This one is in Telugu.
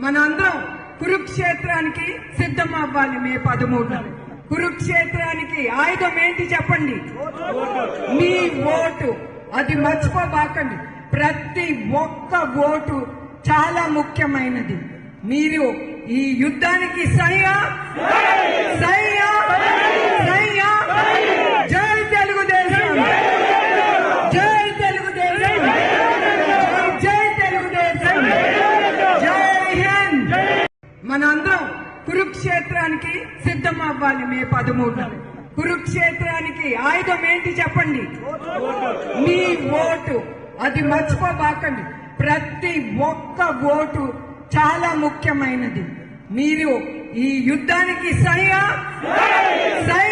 మనందరం కురుక్షేత్రానికి సిద్ధం అవ్వాలి మే పదమూడున. కురుక్షేత్రానికి ఆయుధం ఏంటి చెప్పండి? మీ ఓటు. అది మర్చిపోబాకండి. ప్రతి ఒక్క ఓటు చాలా ముఖ్యమైనది. మీరు ఈ యుద్ధానికి సైయా సై మనందరం కురుక్షేత్రానికి సిద్ధం అవ్వాలి మే పదమూడు కురుక్షేత్రానికి ఆయుధం ఏంటి చెప్పండి? మీ ఓటు. అది మర్చిపోబాకండి. ప్రతి ఒక్క ఓటు చాలా ముఖ్యమైనది. మీరు ఈ యుద్ధానికి సయ్యా సై